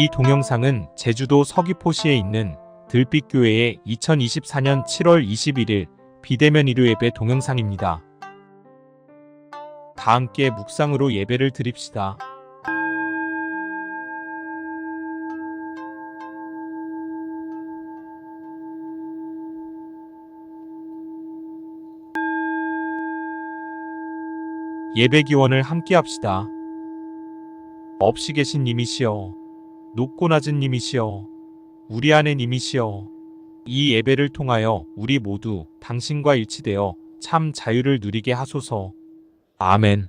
이 동영상은 제주도 서귀포시에 있는 들빛교회의 2024년 7월 21일 비대면 일요 예배 동영상입니다. 다 함께 묵상으로 예배를 드립시다. 예배 기원을 함께 합시다. 없이 계신 님이시여, 높고 낮은 님이시여, 우리 안에 님이시여, 이 예배를 통하여 우리 모두 당신과 일치되어 참 자유를 누리게 하소서. 아멘.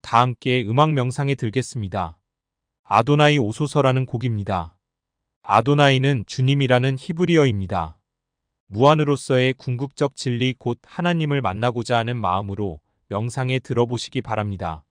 다 함께 음악 명상에 들겠습니다. 아도나이 오소서라는 곡입니다. 아도나이는 주님이라는 히브리어입니다. 무한으로서의 궁극적 진리 곧 하나님을 만나고자 하는 마음으로 명상에 들어보시기 바랍니다.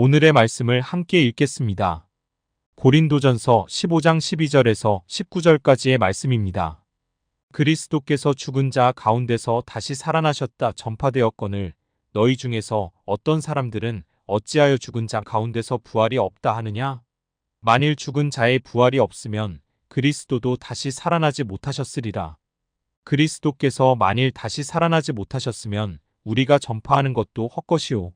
오늘의 말씀을 함께 읽겠습니다. 고린도전서 15장 12절에서 19절까지의 말씀입니다. 그리스도께서 죽은 자 가운데서 다시 살아나셨다 전파되었거늘 너희 중에서 어떤 사람들은 어찌하여 죽은 자 가운데서 부활이 없다 하느냐? 만일 죽은 자의 부활이 없으면 그리스도도 다시 살아나지 못하셨으리라. 그리스도께서 만일 다시 살아나지 못하셨으면 우리가 전파하는 것도 헛것이요.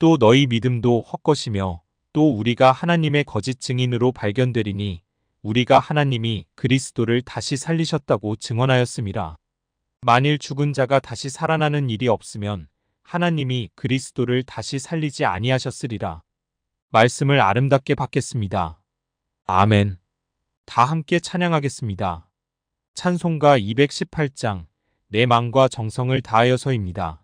또 너희 믿음도 헛것이며 또 우리가 하나님의 거짓 증인으로 발견되리니 우리가 하나님이 그리스도를 다시 살리셨다고 증언하였음이라. 만일 죽은 자가 다시 살아나는 일이 없으면 하나님이 그리스도를 다시 살리지 아니하셨으리라. 말씀을 아름답게 받겠습니다. 아멘. 다 함께 찬양하겠습니다. 찬송가 218장 내 마음과 정성을 다하여서입니다.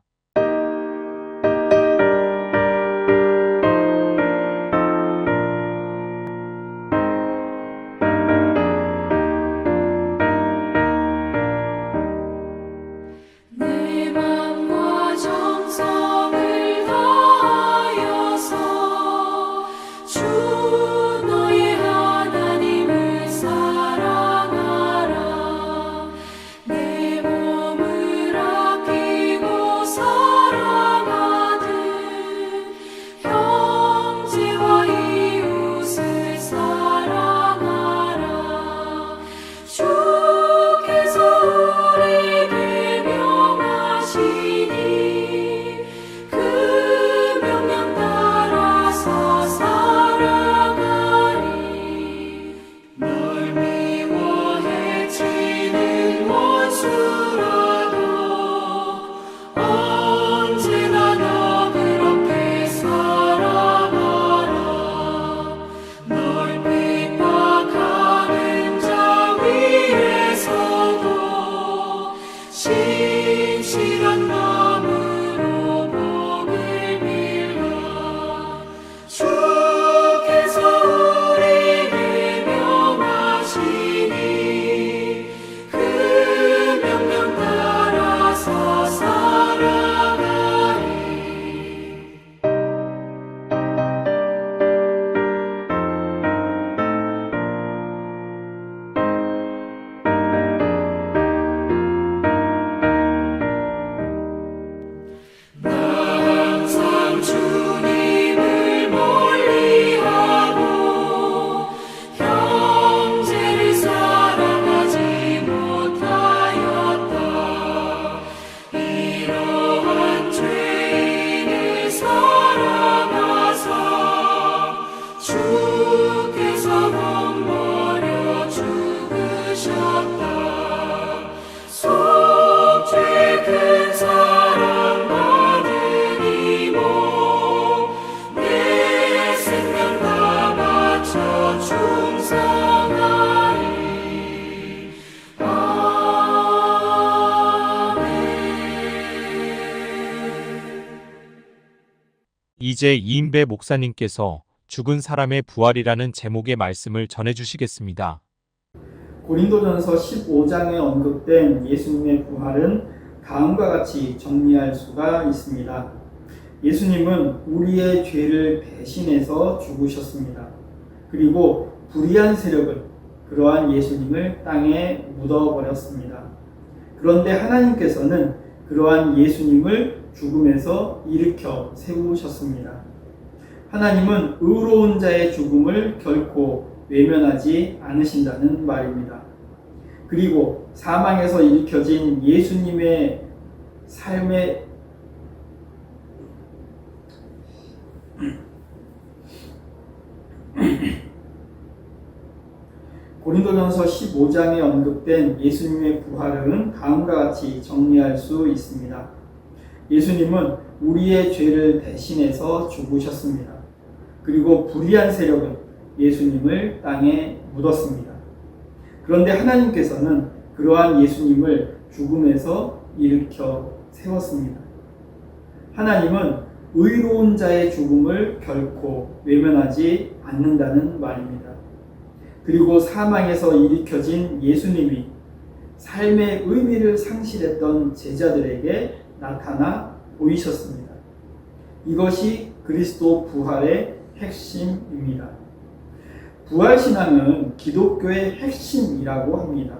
이제 이인배 목사님께서 죽은 사람의 부활이라는 제목의 말씀을 전해 주시겠습니다. 고린도전서 15장에 언급된 예수님의 부활은 다음과 같이 정리할 수가 있습니다. 예수님은 우리의 죄를 대신해서 죽으셨습니다. 그리고 불의한 세력은 그러한 예수님을 땅에 묻어버렸습니다. 그런데 하나님께서는 그러한 예수님을 죽음에서 일으켜 세우셨습니다. 하나님은 의로운 자의 죽음을 결코 외면하지 않으신다는 말입니다. 그리고 사망에서 일으켜진 예수님의 삶의 고린도전서 15장에 언급된 예수님의 부활은 다음과 같이 정리할 수 있습니다. 예수님은 우리의 죄를 대신해서 죽으셨습니다. 그리고 불의한 세력은 예수님을 땅에 묻었습니다. 그런데 하나님께서는 그러한 예수님을 죽음에서 일으켜 세웠습니다. 하나님은 의로운 자의 죽음을 결코 외면하지 않는다는 말입니다. 그리고 사망에서 일으켜진 예수님이 삶의 의미를 상실했던 제자들에게 나타나 보이셨습니다. 이것이 그리스도 부활의 핵심입니다. 부활신앙은 기독교의 핵심이라고 합니다.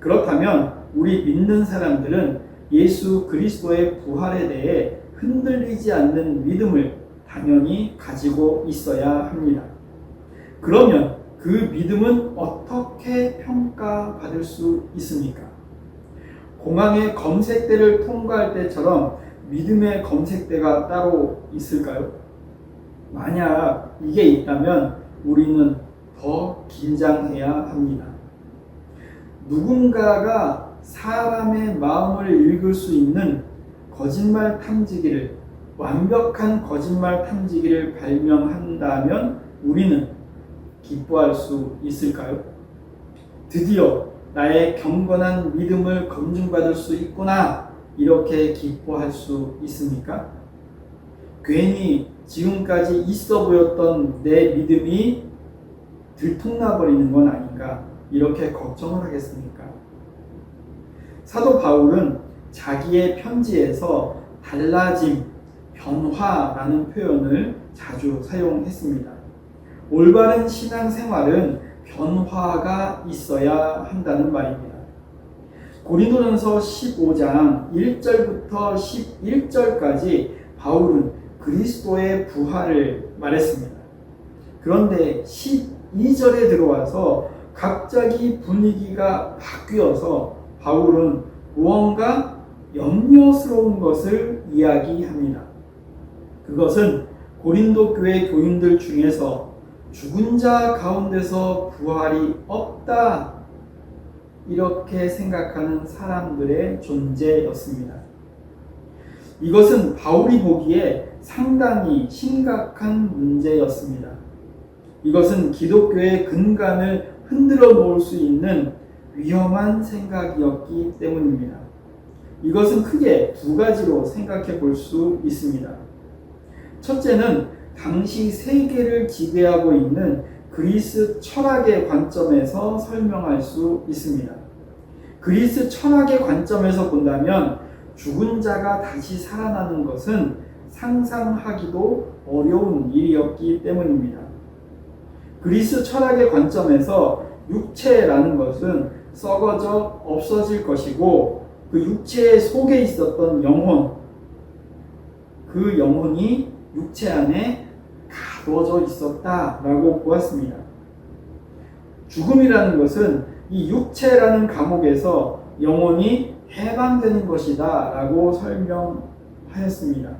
그렇다면 우리 믿는 사람들은 예수 그리스도의 부활에 대해 흔들리지 않는 믿음을 당연히 가지고 있어야 합니다. 그러면 그 믿음은 어떻게 평가받을 수 있습니까? 공항의 검색대를 통과할 때처럼 믿음의 검색대가 따로 있을까요? 만약 이게 있다면 우리는 더 긴장해야 합니다. 누군가가 사람의 마음을 읽을 수 있는 거짓말 탐지기를 완벽한 거짓말 탐지기를 발명한다면 우리는 기뻐할 수 있을까요? 드디어 나의 경건한 믿음을 검증받을 수 있구나 이렇게 기뻐할 수 있습니까? 괜히 지금까지 있어 보였던 내 믿음이 들통나 버리는 건 아닌가 이렇게 걱정을 하겠습니까? 사도 바울은 자기의 편지에서 달라짐, 변화라는 표현을 자주 사용했습니다. 올바른 신앙 생활은 변화가 있어야 한다는 말입니다. 고린도전서 15장 1절부터 11절까지 바울은 그리스도의 부활을 말했습니다. 그런데 12절에 들어와서 갑자기 분위기가 바뀌어서 바울은 무언가 염려스러운 것을 이야기합니다. 그것은 고린도 교회 교인들 중에서 죽은 자 가운데서 부활이 없다 이렇게 생각하는 사람들의 존재였습니다. 이것은 바울이 보기에 상당히 심각한 문제였습니다. 이것은 기독교의 근간을 흔들어 놓을 수 있는 위험한 생각이었기 때문입니다. 이것은 크게 두 가지로 생각해 볼 수 있습니다. 첫째는 당시 세계를 지배하고 있는 그리스 철학의 관점에서 설명할 수 있습니다. 그리스 철학의 관점에서 본다면 죽은 자가 다시 살아나는 것은 상상하기도 어려운 일이었기 때문입니다. 그리스 철학의 관점에서 육체라는 것은 썩어져 없어질 것이고 그 육체 속에 있었던 영혼, 그 영혼이 육체 안에 가두어져 있었다라고 보았습니다. 죽음이라는 것은 이 육체라는 감옥에서 영혼이 해방되는 것이다라고 설명하였습니다.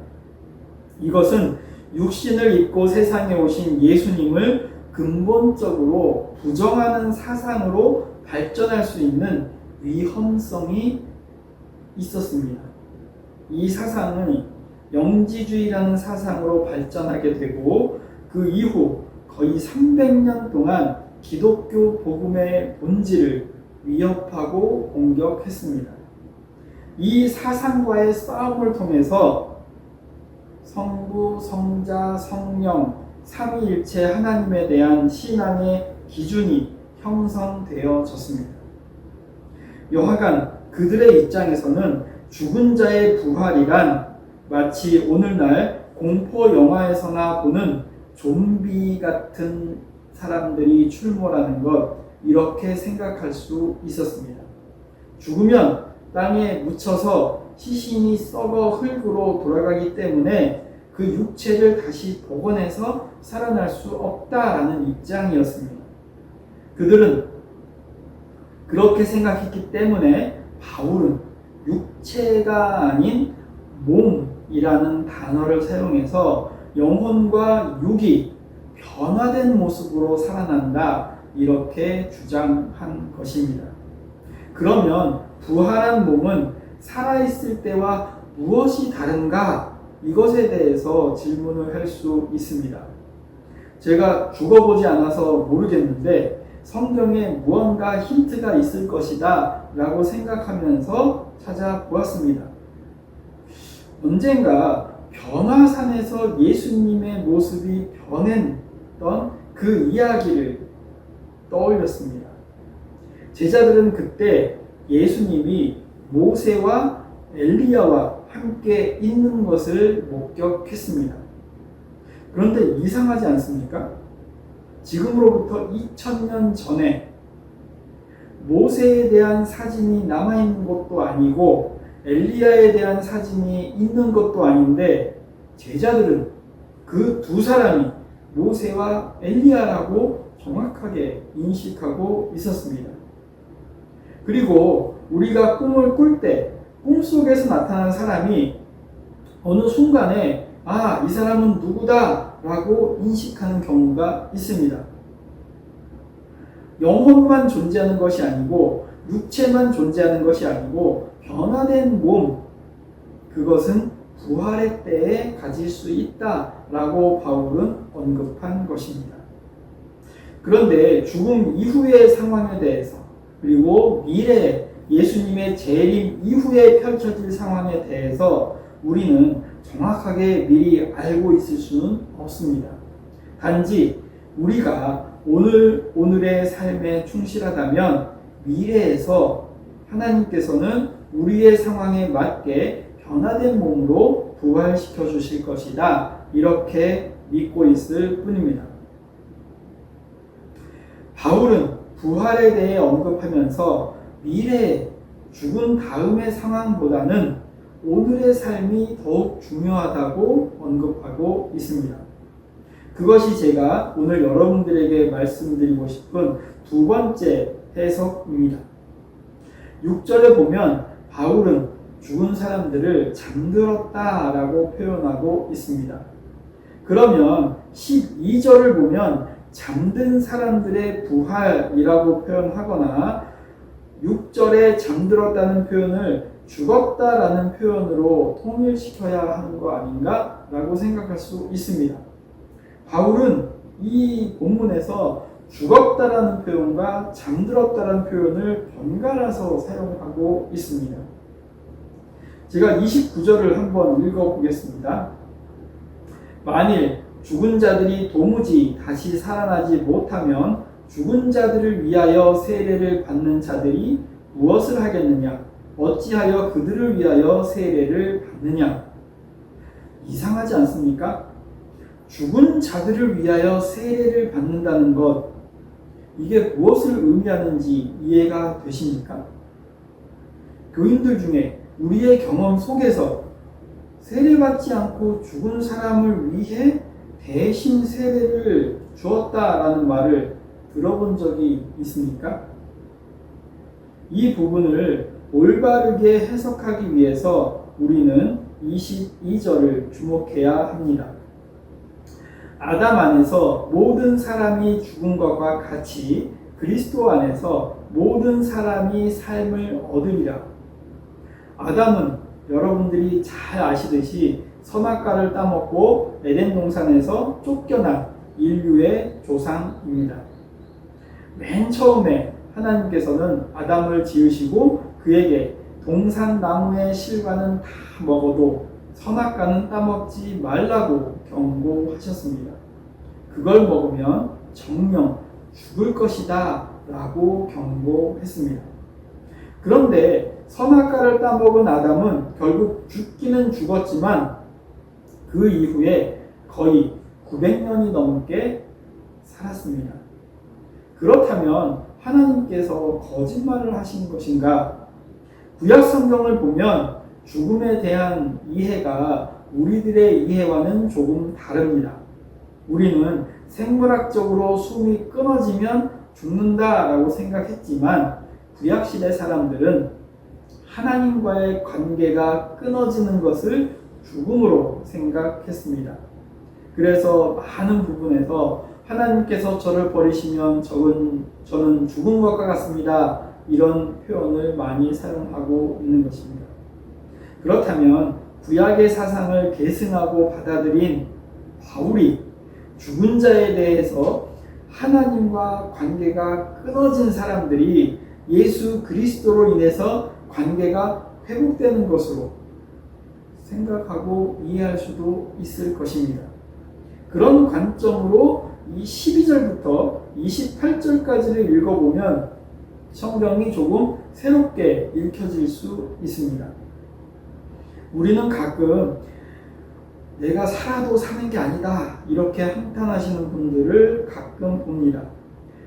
이것은 육신을 입고 세상에 오신 예수님을 근본적으로 부정하는 사상으로 발전할 수 있는 위험성이 있었습니다. 이 사상은 영지주의라는 사상으로 발전하게 되고 그 이후 거의 300년 동안 기독교 복음의 본질을 위협하고 공격했습니다. 이 사상과의 싸움을 통해서 성부, 성자, 성령, 삼위일체 하나님에 대한 신앙의 기준이 형성되어졌습니다. 여하간 그들의 입장에서는 죽은 자의 부활이란 마치 오늘날 공포 영화에서나 보는 좀비 같은 사람들이 출몰하는 것 이렇게 생각할 수 있었습니다. 죽으면 땅에 묻혀서 시신이 썩어 흙으로 돌아가기 때문에 그 육체를 다시 복원해서 살아날 수 없다라는 입장이었습니다. 그들은 그렇게 생각했기 때문에 바울은 육체가 아닌 몸이라는 단어를 사용해서 영혼과 육이 변화된 모습으로 살아난다 이렇게 주장한 것입니다. 그러면 부활한 몸은 살아있을 때와 무엇이 다른가 이것에 대해서 질문을 할 수 있습니다. 제가 죽어보지 않아서 모르겠는데 성경에 무언가 힌트가 있을 것이다 라고 생각하면서 찾아보았습니다. 언젠가 변화산에서 예수님의 모습이 변했던 그 이야기를 떠올렸습니다. 제자들은 그때 예수님이 모세와 엘리야와 함께 있는 것을 목격했습니다. 그런데 이상하지 않습니까? 지금으로부터 2000년 전에 모세에 대한 사진이 남아있는 것도 아니고 엘리야에 대한 사진이 있는 것도 아닌데 제자들은 그 두 사람이 모세와 엘리야라고 정확하게 인식하고 있었습니다. 그리고 우리가 꿈을 꿀 때 꿈속에서 나타난 사람이 어느 순간에 아, 이 사람은 누구다 라고 인식하는 경우가 있습니다. 영혼만 존재하는 것이 아니고 육체만 존재하는 것이 아니고 변화된 몸, 그것은 부활의 때에 가질 수 있다라고 바울은 언급한 것입니다. 그런데 죽음 이후의 상황에 대해서 그리고 미래 예수님의 재림 이후에 펼쳐질 상황에 대해서 우리는 정확하게 미리 알고 있을 수는 없습니다. 단지 우리가 오늘 오늘의 삶에 충실하다면 미래에서 하나님께서는 우리의 상황에 맞게 변화된 몸으로 부활시켜 주실 것이다. 이렇게 믿고 있을 뿐입니다. 바울은 부활에 대해 언급하면서 미래 죽은 다음의 상황보다는 오늘의 삶이 더욱 중요하다고 언급하고 있습니다. 그것이 제가 오늘 여러분들에게 말씀드리고 싶은 두 번째 해석입니다. 6절에 보면 바울은 죽은 사람들을 잠들었다라고 표현하고 있습니다. 그러면 12절을 보면 잠든 사람들의 부활이라고 표현하거나 6절에 잠들었다는 표현을 죽었다라는 표현으로 통일시켜야 하는 거 아닌가라고 생각할 수 있습니다. 바울은 이 본문에서 죽었다라는 표현과 잠들었다라는 표현을 번갈아서 사용하고 있습니다. 제가 29절을 한번 읽어보겠습니다. 만일 죽은 자들이 도무지 다시 살아나지 못하면 죽은 자들을 위하여 세례를 받는 자들이 무엇을 하겠느냐? 어찌하여 그들을 위하여 세례를 받느냐? 이상하지 않습니까? 죽은 자들을 위하여 세례를 받는다는 것, 이게 무엇을 의미하는지 이해가 되십니까? 교인들 중에 우리의 경험 속에서 세례받지 않고 죽은 사람을 위해 대신 세례를 주었다라는 말을 들어본 적이 있습니까? 이 부분을 올바르게 해석하기 위해서 우리는 22절을 주목해야 합니다. 아담 안에서 모든 사람이 죽은 것과 같이 그리스도 안에서 모든 사람이 삶을 얻으리라. 아담은 여러분들이 잘 아시듯이 선악과를 따먹고 에덴 동산에서 쫓겨난 인류의 조상입니다. 맨 처음에 하나님께서는 아담을 지으시고 그에게 동산 나무의 실과는 다 먹어도 선악과는 따먹지 말라고 경고하셨습니다. 그걸 먹으면 정령 죽을 것이다 라고 경고했습니다. 그런데 선악과를 따먹은 아담은 결국 죽기는 죽었지만 그 이후에 거의 900년이 넘게 살았습니다. 그렇다면 하나님께서 거짓말을 하신 것인가? 구약 성경을 보면 죽음에 대한 이해가 우리들의 이해와는 조금 다릅니다. 우리는 생물학적으로 숨이 끊어지면 죽는다라고 생각했지만 구약시대 사람들은 하나님과의 관계가 끊어지는 것을 죽음으로 생각했습니다. 그래서 많은 부분에서 하나님께서 저를 버리시면 저는, 저는 죽은 것과 같습니다. 이런 표현을 많이 사용하고 있는 것입니다. 그렇다면 구약의 사상을 계승하고 받아들인 바울이 죽은 자에 대해서 하나님과 관계가 끊어진 사람들이 예수 그리스도로 인해서 관계가 회복되는 것으로 생각하고 이해할 수도 있을 것입니다. 그런 관점으로 이 12절부터 28절까지를 읽어보면 성경이 조금 새롭게 읽혀질 수 있습니다. 우리는 가끔 내가 살아도 사는 게 아니다 이렇게 한탄하시는 분들을 가끔 봅니다.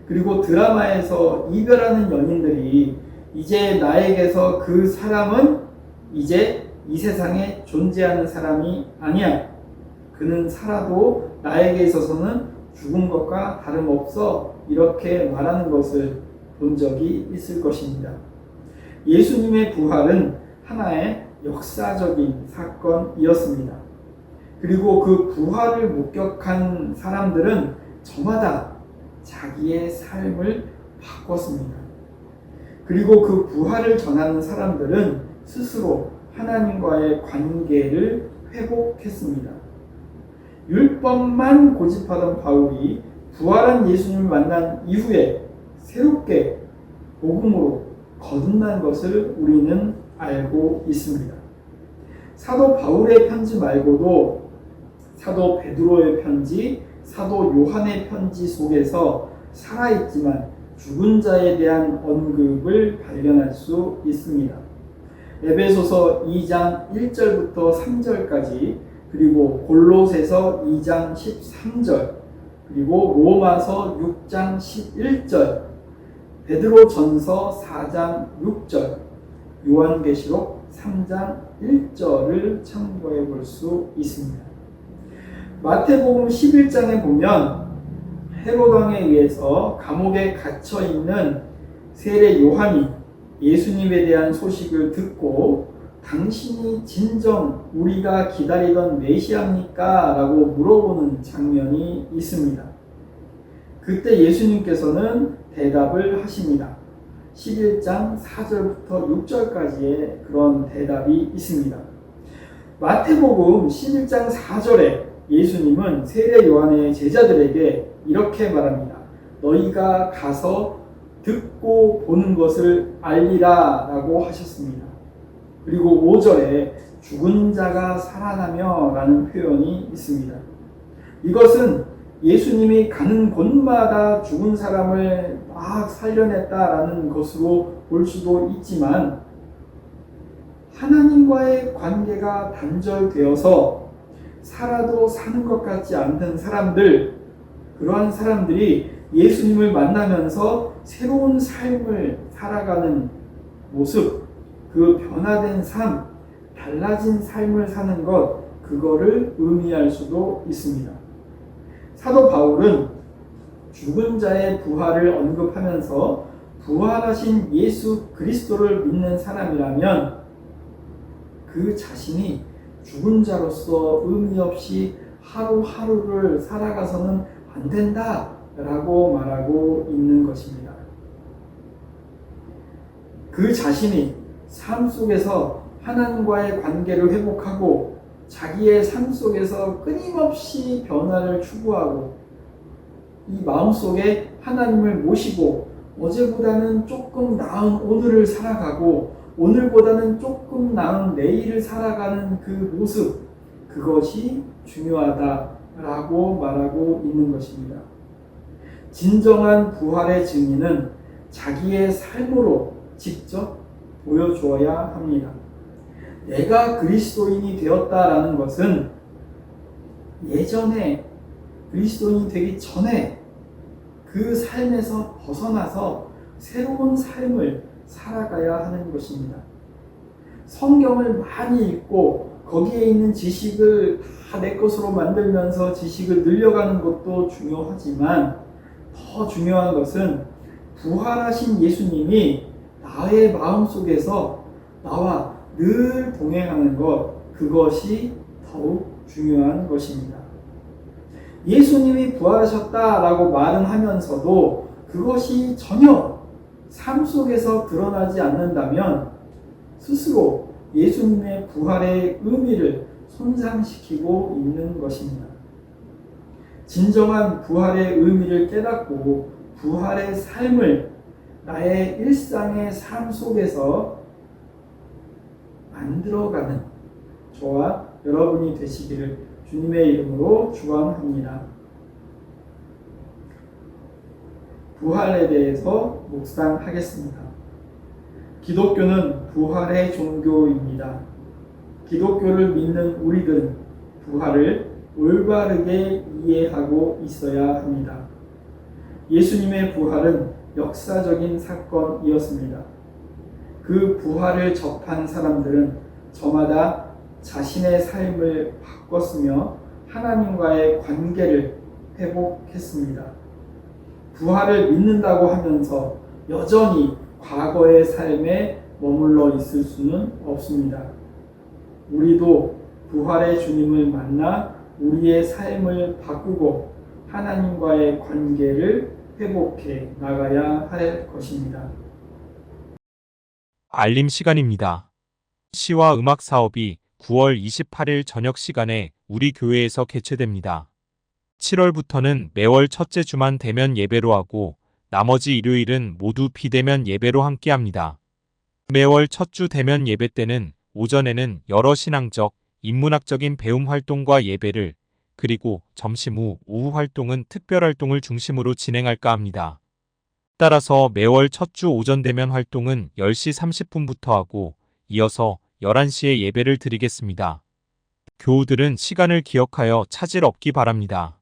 그리고 드라마에서 이별하는 연인들이 이제 나에게서 그 사람은 이제 이 세상에 존재하는 사람이 아니야. 그는 살아도 나에게 있어서는 죽은 것과 다름없어 이렇게 말하는 것을 본 적이 있을 것입니다. 예수님의 부활은 하나의 역사적인 사건이었습니다. 그리고 그 부활을 목격한 사람들은 저마다 자기의 삶을 바꿨습니다. 그리고 그 부활을 전하는 사람들은 스스로 하나님과의 관계를 회복했습니다. 율법만 고집하던 바울이 부활한 예수님을 만난 이후에 새롭게 복음으로 거듭난 것을 우리는 알고 있습니다. 사도 바울의 편지 말고도 사도 베드로의 편지, 사도 요한의 편지 속에서 살아있지만 죽은 자에 대한 언급을 발견할 수 있습니다. 에베소서 2장 1절부터 3절까지 그리고 골로새서 2장 13절 그리고 로마서 6장 11절 베드로 전서 4장 6절 요한계시록 3장 1절을 참고해 볼 수 있습니다. 마태복음 11장에 보면 헤로당에 의해서 감옥에 갇혀 있는 세례 요한이 예수님에 대한 소식을 듣고 당신이 진정 우리가 기다리던 메시아입니까? 라고 물어보는 장면이 있습니다. 그때 예수님께서는 대답을 하십니다. 11장 4절부터 6절까지의 그런 대답이 있습니다. 마태복음 11장 4절에 예수님은 세례 요한의 제자들에게 이렇게 말합니다. 너희가 가서 듣고 보는 것을 알리라 라고 하셨습니다. 그리고 5절에 죽은 자가 살아나며 라는 표현이 있습니다. 이것은 예수님이 가는 곳마다 죽은 사람을 막 살려냈다라는 것으로 볼 수도 있지만 하나님과의 관계가 단절되어서 살아도 사는 것 같지 않던 사람들, 그러한 사람들이 예수님을 만나면서 새로운 삶을 살아가는 모습, 그 변화된 삶, 달라진 삶을 사는 것, 그거를 의미할 수도 있습니다. 사도 바울은 죽은 자의 부활을 언급하면서 부활하신 예수 그리스도를 믿는 사람이라면 그 자신이 죽은 자로서 의미 없이 하루하루를 살아가서는 안 된다 라고 말하고 있는 것입니다. 그 자신이 삶 속에서 하나님과의 관계를 회복하고 자기의 삶 속에서 끊임없이 변화를 추구하고 이 마음 속에 하나님을 모시고 어제보다는 조금 나은 오늘을 살아가고 오늘보다는 조금 나은 내일을 살아가는 그 모습 그것이 중요하다라고 말하고 있는 것입니다. 진정한 부활의 증인은 자기의 삶으로 직접 보여주어야 합니다. 내가 그리스도인이 되었다라는 것은 예전에 그리스도인이 되기 전에 그 삶에서 벗어나서 새로운 삶을 살아가야 하는 것입니다. 성경을 많이 읽고 거기에 있는 지식을 다 내 것으로 만들면서 지식을 늘려가는 것도 중요하지만 더 중요한 것은 부활하신 예수님이 나의 마음 속에서 나와 늘 동행하는 것, 그것이 더욱 중요한 것입니다. 예수님이 부활하셨다라고 말은 하면서도 그것이 전혀 삶 속에서 드러나지 않는다면 스스로 예수님의 부활의 의미를 손상시키고 있는 것입니다. 진정한 부활의 의미를 깨닫고 부활의 삶을 나의 일상의 삶 속에서 만들어가는 저와 여러분이 되시기를 주님의 이름으로 축원합니다. 부활에 대해서 묵상하겠습니다. 기독교는 부활의 종교입니다. 기독교를 믿는 우리들은 부활을 올바르게 이해하고 있어야 합니다. 예수님의 부활은 역사적인 사건이었습니다. 그 부활을 접한 사람들은 저마다 자신의 삶을 바꿨으며 하나님과의 관계를 회복했습니다. 부활을 믿는다고 하면서 여전히 과거의 삶에 머물러 있을 수는 없습니다. 우리도 부활의 주님을 만나 우리의 삶을 바꾸고 하나님과의 관계를 회복해 나가야 할 것입니다. 알림 시간입니다. 시와 음악 사업이 9월 28일 저녁 시간에 우리 교회에서 개최됩니다. 7월부터는 매월 첫째 주만 대면 예배로 하고 나머지 일요일은 모두 비대면 예배로 함께 합니다. 매월 첫 주 대면 예배 때는 오전에는 여러 신앙적, 인문학적인 배움 활동과 예배를 그리고 점심 후 오후 활동은 특별 활동을 중심으로 진행할까 합니다. 따라서 매월 첫 주 오전 대면 활동은 10시 30분부터 하고 이어서 11시에 예배를 드리겠습니다. 교우들은 시간을 기억하여 차질 없기 바랍니다.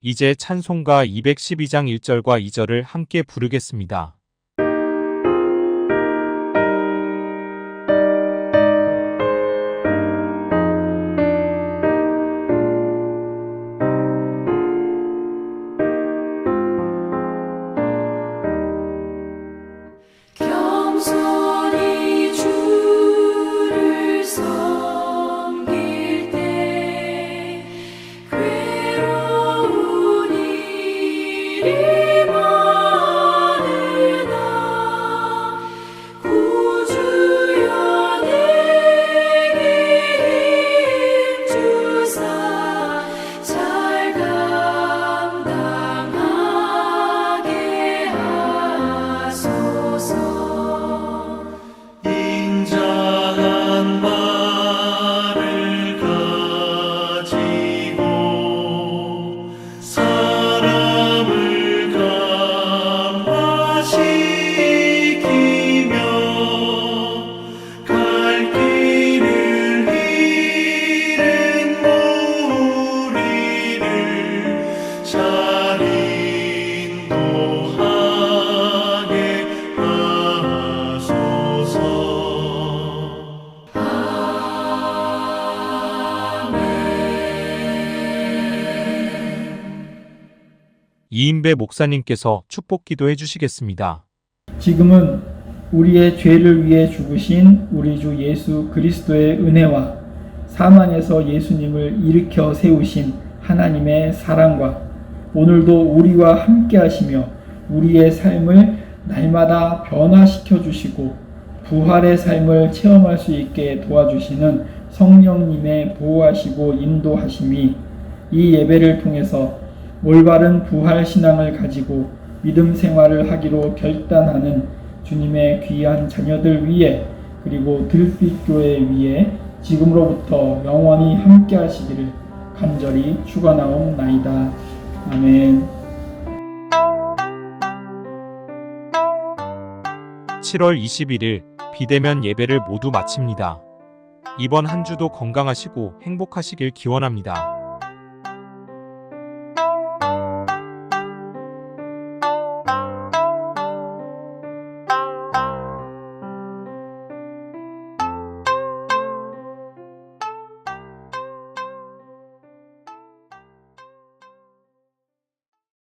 이제 찬송가 212장 1절과 2절을 함께 부르겠습니다. 이인배 목사님께서 축복 기도해 주시겠습니다. 지금은 우리의 죄를 위해 죽으신 우리 주 예수 그리스도의 은혜와 사망에서 예수님을 일으켜 세우신 하나님의 사랑과 오늘도 우리와 함께 하시며 우리의 삶을 날마다 변화시켜 주시고 부활의 삶을 체험할 수 있게 도와주시는 성령님의 보호하시고 인도하심이 이 예배를 통해서 올바른 부활 신앙을 가지고 믿음 생활을 하기로 결단하는 주님의 귀한 자녀들 위해 그리고 들빛교회 위에 지금으로부터 영원히 함께 하시기를 간절히 축원하옵나이다. 아멘. 7월 21일 비대면 예배를 모두 마칩니다. 이번 한 주도 건강하시고 행복하시길 기원합니다.